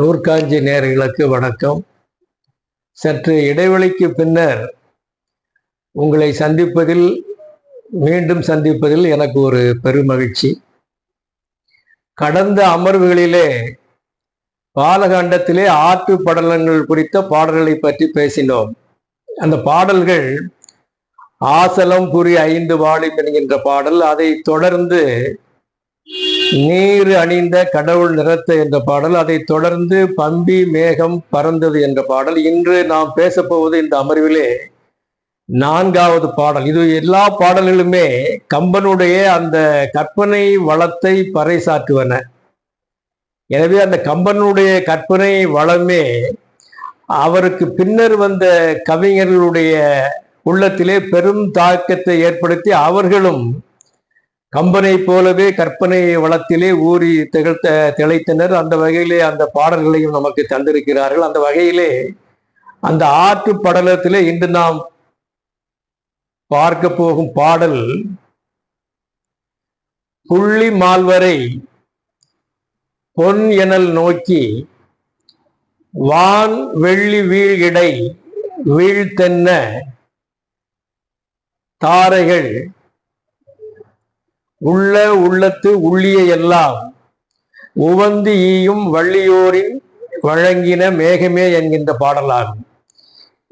நூற்காஞ்சி நேர்களுக்கு வணக்கம். சற்று இடைவெளிக்கு பின்னர் உங்களை சந்திப்பதில் மீண்டும் சந்திப்பதில் எனக்கு ஒரு பெருமகிழ்ச்சி. கடந்த அமர்வுகளிலே பாலகாண்டத்திலே ஆற்று படலங்கள் குறித்த பாடல்களை பற்றி பேசினோம். அந்த பாடல்கள் ஆசலம் புரி ஐந்து வாழும் என்கின்ற பாடல் அதை தொடர்ந்து நீர் அணிந்த கடவுள் நிறத்த என்ற பாடல் அதை தொடர்ந்து பம்பி மேகம் பறந்தது என்ற பாடல். இன்று நாம் பேசப்போவது இந்த அமர்விலே நான்காவது பாடல். இது எல்லா பாடல்களுமே கம்பனுடைய அந்த கற்பனை வளத்தை பறைசாற்றுவன. எனவே அந்த கம்பனுடைய கற்பனை வளமே அவருக்கு பின்னர் வந்த கவிஞர்களுடைய உள்ளத்திலே பெரும் தாக்கத்தை ஏற்படுத்தி அவர்களும் கம்பனை போலவே கற்பனை வளத்திலே ஊறி திகழ்த்த திளைத்தனர். அந்த வகையிலே அந்த பாடல்களையும் நமக்கு தந்திருக்கிறார்கள். அந்த வகையிலே அந்த ஆற்று படலத்திலே இன்று நாம் பார்க்க போகும் பாடல் புள்ளி மால்வரை பொன் எனல் நோக்கி வான் வெள்ளி வீழ்கிடை வீழ்த்தென்ன தாரைகள் உள்ள உள்ளத்து உள்ளிய எல்லாம் உவந்து ஈயும் வள்ளியோரின் வழங்கின மேகமே என்கின்ற பாடலாகும்.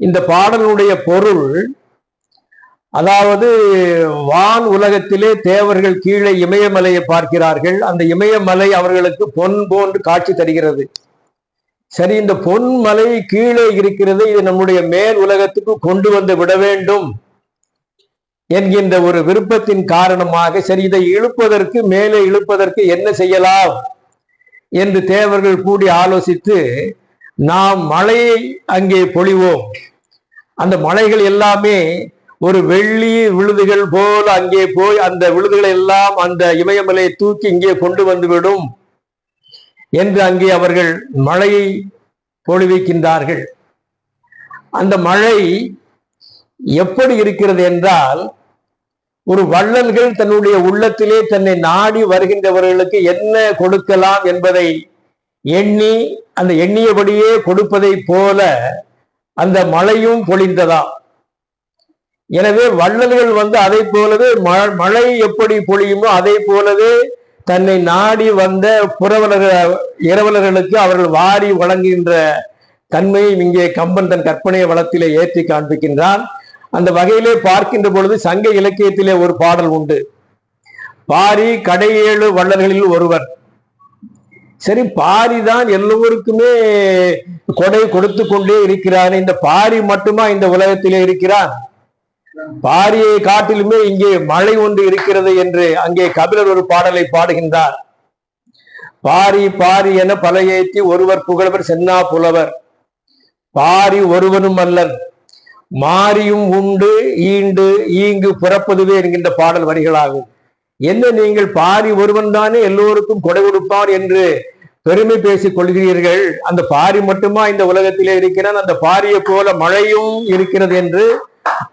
இந்த பாடலுடைய பொருள் அதாவது வான் உலகத்திலே தேவர்கள் கீழே இமயமலையை பார்க்கிறார்கள். அந்த இமயமலை அவர்களுக்கு பொன் போன்று காட்சி தருகிறது. சரி இந்த பொன் மலை கீழே இருக்கிறது இது நம்முடைய மேல் உலகத்துக்கு கொண்டு வந்து விட வேண்டும். என்கின்ற ஒரு விருப்பத்தின் காரணமாக சரி இதை இழுப்பதற்கு மேலே இழுப்பதற்கு என்ன செய்யலாம்? என்று தேவர்கள் கூடி ஆலோசித்து நாம் மழையை அங்கே பொழிவோம். அந்த மலைகள் எல்லாமே ஒரு வெள்ளி விழுதுகள் போல் அங்கே போய் அந்த விழுதுகளை எல்லாம் அந்த இமயமலையை தூக்கி இங்கே கொண்டு வந்துவிடும் என்று அங்கே அவர்கள் மழையை பொழிவிக்கின்றார்கள். அந்த மழை எப்படி இருக்கிறது என்றால் ஒரு வள்ளல்கள் தன்னுடைய உள்ளத்திலே தன்னை நாடி வருகின்றவர்களுக்கு என்ன கொடுக்கலாம் என்பதை எண்ணி அந்த எண்ணியபடியே கொடுப்பதை போல அந்த மழையும் பொழிந்ததாம் எனவே வள்ளல்கள் வந்து அதை போலவே மழை எப்படி பொழியுமோ அதை போலவே தன்னை நாடி வந்த புறவலர்கள் இரவலர்களுக்கு அவர்கள் வாரி வழங்குகின்ற தன்மையை இங்கே கம்பன் தன் கற்பனை வளத்திலே ஏற்றி காண்பிக்கின்றான். அந்த வகையிலே பார்க்கின்ற பொழுது சங்க இலக்கியத்திலே ஒரு பாடல் உண்டு. பாரி கடையேழு வள்ளல்களில் ஒருவர். சரி பாரி தான் எல்லோருக்குமே கொடை கொடுத்து கொண்டே இருக்கிறான் இந்த பாரி மட்டுமா இந்த உலகத்திலே இருக்கிறான் பாரியை காட்டிலுமே இங்கே மழை ஒன்று இருக்கிறது என்று அங்கே கபிலர் ஒரு பாடலை பாடுகின்றார். பாரி பாரி என பல ஏற்றி ஒருவர் புகழ்வர் சென்னா புலவர். பாரி ஒருவனும் அல்லர் மாறியும் உண்டு ஈண்டு ஈங்கு பிறப்பதுவே என்கின்ற பாடல் வரிகளாகும். என்ன நீங்கள் பாரி ஒருவன் தானே எல்லோருக்கும் கொடை கொடுப்பான் என்று பெருமை பேசிக் கொள்கிறீர்கள்? அந்த பாரி மட்டுமா இந்த உலகத்திலே இருக்கிறான்? அந்த பாரியை போல மழையும் இருக்கிறது என்று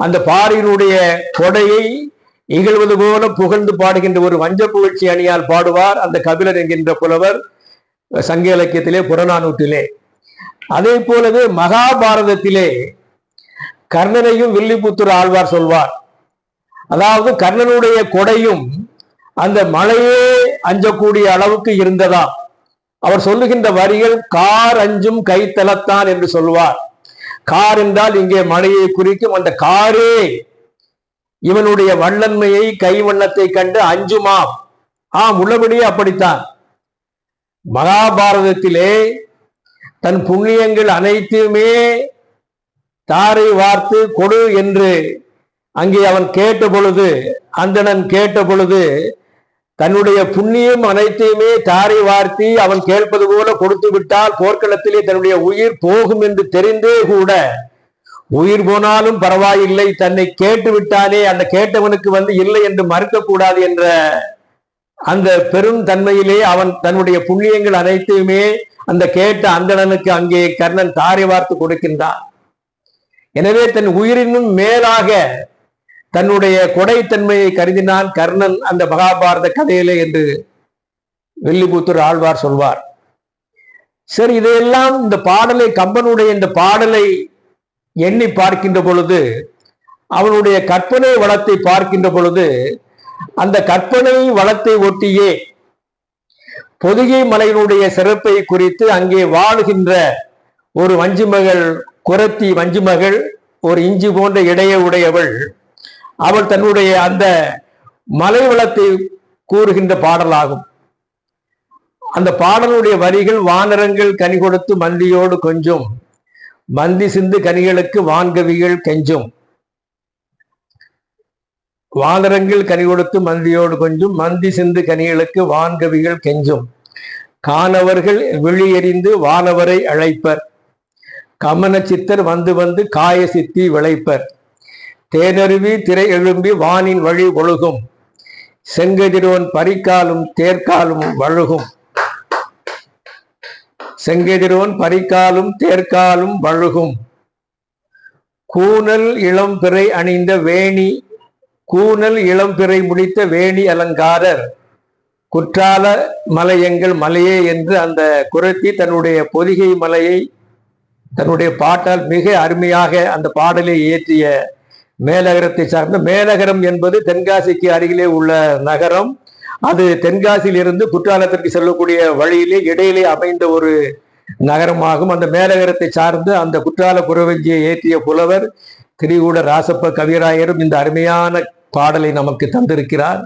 அந்த பாரியினுடைய கொடையை இகழ்வது போல புகழ்ந்து பாடுகின்ற ஒரு வஞ்ச புகழ்ச்சி அணியால் பாடுவார் அந்த கபிலர் என்கின்ற புலவர் சங்க இலக்கியத்திலே புறநானூற்றிலே. அதே போலவே மகாபாரதத்திலே கர்ணனையும் வில்லிபுத்தூர் ஆழ்வார் சொல்வார். அதாவது கர்ணனுடைய கொடையும் அந்த மழையே அஞ்சக்கூடிய அளவுக்கு இருந்ததாம். அவர் சொல்லுகின்ற வரிகள் கார் அஞ்சும் கைத்தலத்தான் என்று சொல்வார். கார் என்றால் இங்கே மழையை குறிக்கும் அந்த காரே. இவனுடைய வல்லன்மையை கைவண்ணத்தை கண்டு அஞ்சுமாம். ஆம் உள்ளபடியே அப்படித்தான். மகாபாரதத்திலே தன் புண்ணியங்கள் அனைத்துமே தாரை வார்த்து கொடு என்று அங்கே அவன் கேட்ட பொழுது அந்தணன் கேட்ட பொழுது தன்னுடைய புண்ணியம் அனைத்தையுமே தாரை வார்த்தி அவன் கேட்பது போல கொடுத்து விட்டால் போர்க்களத்திலே தன்னுடைய உயிர் போகும் என்று தெரிந்தே கூட உயிர் போனாலும் பரவாயில்லை தன்னை கேட்டு விட்டானே அந்த கேட்டவனுக்கு வந்து இல்லை என்று மறுக்கக்கூடாது என்ற அந்த பெரும் தன்மையிலே அவன் தன்னுடைய புண்ணியங்கள் அனைத்தையுமே அந்த கேட்ட அந்தணனுக்கு அங்கே கர்ணன் தாரை வார்த்து கொடுக்கின்றான். எனவே தன் உயிரினும் மேலாக தன்னுடைய கொடைத்தன்மையை கருதினான் கர்ணன் அந்த மகாபாரத கதையிலே என்று வெள்ளிபுத்தூர் ஆழ்வார் சொல்வார். சரி இதையெல்லாம் இந்த பாடலை கம்பனுடைய இந்த பாடலை எண்ணி பார்க்கின்ற பொழுது அவனுடைய கற்பனை வளத்தை பார்க்கின்ற பொழுது அந்த கற்பனை வளத்தை ஒட்டியே பொதிகை மலையினுடைய சிறப்பை குறித்து அங்கே வாழுகின்ற ஒரு வஞ்சிமகள் குரத்தி வஞ்சிமகள் ஒரு இஞ்சி போன்ற இடைய உடையவள். அவள் தன்னுடைய அந்த மலை வளத்தை கூறுகின்ற பாடலாகும். அந்த பாடலுடைய வரிகள் வானரங்கள் கனி கொடுத்து மந்தியோடு கொஞ்சம். மந்தி சிந்து கனிகளுக்கு வான்கவிகள் கெஞ்சும். வானரங்கள் கனி கொடுத்து மந்தியோடு கொஞ்சம் மந்தி சிந்து கனிகளுக்கு வான்கவிகள் கெஞ்சும். காணவர்கள் விழி எறிந்து வானவரை அழைப்பர். கமன சித்தர் வந்து வந்து காய சித்தி விளைப்பர். தேனருவி திரை எழும்பி வானின் வழி ஒழுகும். செங்கதிரோன் பரிக்காலும் தேர்க்காலும் வழுகும். செங்கதிரோன் பரிக்காலும் தேர்க்காலும் வழுகும். கூனல் இளம்பிறை அணிந்த வேணி கூனல் இளம்பிறை முடித்த வேணி அலங்காரர். குற்றால மலையங்கள் மலையே என்று அந்த குரத்தி தன்னுடைய பொதிகை மலையை தன்னுடைய பாட்டால் மிக அருமையாக அந்த பாடலை இயற்றிய மேலகரத்தை சார்ந்த மேலகரம் என்பது தென்காசிக்கு அருகிலே உள்ள நகரம். அது தென்காசியிலிருந்து குற்றாலத்திற்கு செல்லக்கூடிய வழியிலே இடையிலே அமைந்த ஒரு நகரமாகும். அந்த மேலகரத்தை சார்ந்து அந்த குற்றால புறவஞ்சியை ஏற்றிய புலவர் திரிகூட ராசப்ப கவிராயரும் இந்த அருமையான பாடலை நமக்கு தந்திருக்கிறார்.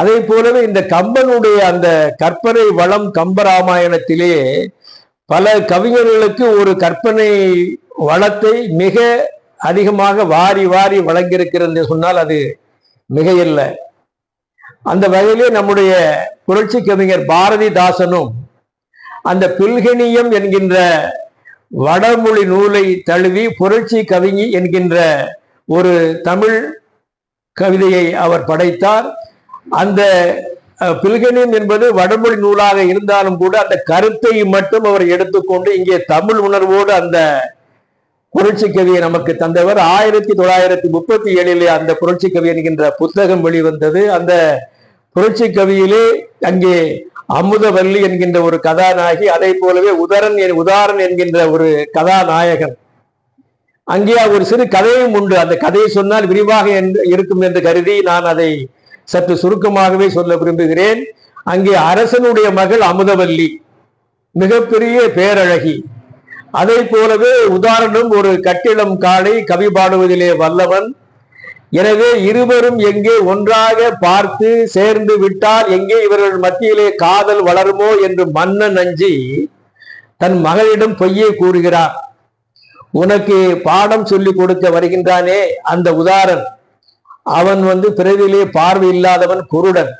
அதே போலவே இந்த கம்பனுடைய அந்த கற்பனை வளம் கம்பராமாயணத்திலே பல கவிஞர்களுக்கு ஒரு கற்பனை வளத்தை மிக அதிகமாக வாரி வாரி வழங்கியிருக்கிறது என்று சொன்னால் அது மிகையில்லை. அந்த வகையிலே நம்முடைய புரட்சி கவிஞர் பாரதிதாசனும் அந்த பில்கணியம் என்கின்ற வடமொழி நூலை தழுவி புரட்சி கவிஞி என்கின்ற ஒரு தமிழ் கவிதையை அவர் படைத்தார். அந்த பில்கணியம் என்பது வடமொழி நூலாக இருந்தாலும் கூட அந்த கருத்தை மட்டும் அவர் எடுத்துக்கொண்டு இங்கே தமிழ் உணர்வோடு அந்த புரட்சி கவியை நமக்கு தந்தவர். ஆயிரத்தி தொள்ளாயிரத்தி முப்பத்தி ஏழிலே அந்த புரட்சி கவி என்கின்ற புத்தகம் வெளிவந்தது. அந்த புரட்சி கவியிலே அங்கே அமுதவல்லி என்கின்ற ஒரு கதாநாயகி அதை போலவே உதரன் என்- உதாரன் என்கின்ற ஒரு கதாநாயகன். அங்கே ஒரு சிறு கதையும் உண்டு. அந்த கதையை சொன்னால் விரிவாக இருக்கும் என்று கருதி நான் அதை சற்று சுருக்கமாகவே சொல்ல விரும்புகிறேன். அங்கே அரசனுடைய மகள் அமுதவல்லி மிகப்பெரிய பேரழகி. அதை போலவே உதாரணம் ஒரு கட்டிடம் காளை கவி பாடுவதிலே வல்லவன். எனவே இருவரும் எங்கே ஒன்றாக பார்த்து சேர்ந்து விட்டால் எங்கே இவர்கள் மத்தியிலே காதல் வளருமோ என்று மன்னன் அஞ்சி தன் மகளிடம் பொய்யை கூறுகிறார். உனக்கு பாடம் சொல்லி கொடுக்க வருகின்றானே அந்த உதாரன் அவன் வந்து பிறவிலே பார்வை இல்லாதவன் குருடன்.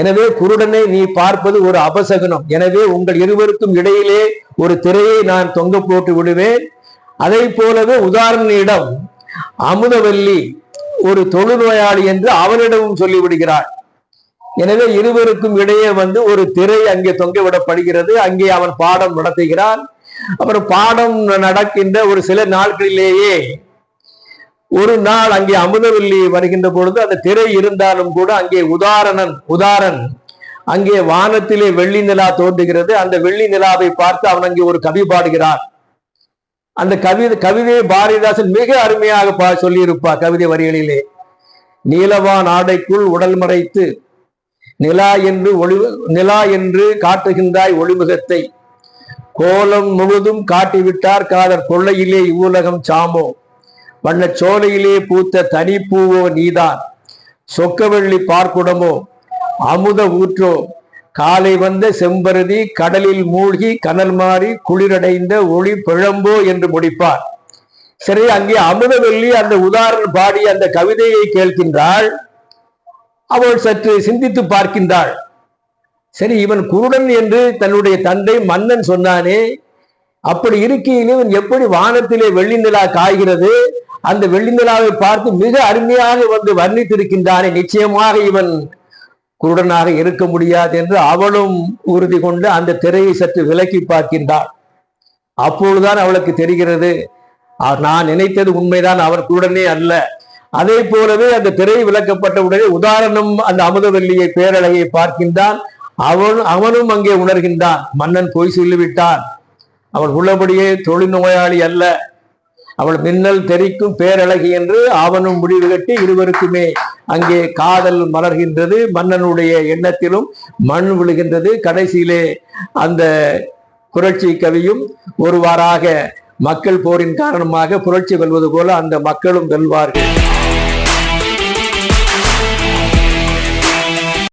எனவே குருடனை நீ பார்ப்பது ஒரு அபசகுனம். எனவே உங்கள் இருவருக்கும் இடையிலே ஒரு திரையை நான் தொங்க போட்டு விடுவேன். அதை போலவே உதாரணியிடம் அமுதவல்லி ஒரு தொழுநோயாளி என்று அவனிடமும் சொல்லிவிடுகிறாள். எனவே இருவருக்கும் இடையே வந்து ஒரு திரை அங்கே தொங்க விடப்படுகிறது. அங்கே அவன் பாடம் நடத்துகிறான். அப்புறம் பாடம் நடக்கின்ற ஒரு சில நாட்களிலேயே ஒரு நாள் அங்கே அமுதவல்லி வருகின்ற பொழுது அந்த திரை இருந்தாலும் கூட அங்கே உதாரணன் உதாரன் அங்கே வானத்திலே வெள்ளி நிலா தோன்றுகிறது. அந்த வெள்ளி நிலாவை பார்த்து அவன் அங்கே ஒரு கவி பாடுகிறான். அந்த கவிதை கவிதையை பாரதிதாசன் மிக அருமையாக பா சொல்லியிருப்பார் கவிதை வரிகளிலே. நீலவான் ஆடைக்குள் உடல் மறைத்து நிலா என்று ஒளி நிலா என்று காட்டுகின்றாய் ஒளிமுகத்தை. கோலம் முழுதும் காட்டிவிட்டார் காதர் கொள்ளையிலே இவ்வுலகம் சாமோ வண்ணச் சோலையிலே பூத்த தனிப்பூவோ நீதான். சொக்கவெள்ளி பார்க்குடமோ அமுத ஊற்றோ. காலை வந்த செம்பருதி கடலில் மூழ்கி கனல் மாறி குளிரடைந்த ஒளி பிழம்போ என்று முடிப்பார். சரி அங்கே அமுதவெள்ளி அந்த உதாரணம் பாடி அந்த கவிதையை கேட்கின்றாள். அவள் சற்று சிந்தித்து பார்க்கின்றாள். சரி இவன் குருடன் என்று தன்னுடைய தந்தை மன்னன் சொன்னானே அப்படி இருக்கையில் இவன் எப்படி வானத்திலே வெள்ளி நிலா காய்கிறது? அந்த வெள்ளி நிலாவை பார்த்து மிக அருமையாக வந்து வர்ணித்திருக்கின்றானே. நிச்சயமாக இவன் குருடனாக இருக்க முடியாது என்று அவளும் உறுதி கொண்டு அந்த திரையை சற்று விலக்கி பார்க்கின்றாள். அப்பொழுதுதான் அவளுக்கு தெரிகிறது நான் நினைத்தது உண்மைதான் அவர் குருடனே அல்ல. அதே போலவே அந்த திரை விளக்கப்பட்ட உடனே உதாரணம் அந்த அமுதவல்லியை பேரழகை பார்க்கின்றான். அவன் அவனும் அங்கே உணர்கின்றான் மன்னன் பொய் சொல்லிவிட்டான். அவன் உள்ளபடியே தொழில்நோயாளி அல்ல. அவள் மின்னல் தெரிக்கும் பேரழகி என்று அவனும் முடிவு கட்டி இருவருக்குமே அங்கே காதல் மலர்கின்றது. மன்னனுடைய எண்ணத்திலும் மண் விழுகின்றது. கடைசியிலே அந்த புரட்சி கவியும் ஒருவாறாக மக்கள் போரின் காரணமாக புரட்சி வெல்வது போல அந்த மக்களும் வெல்வார்கள்.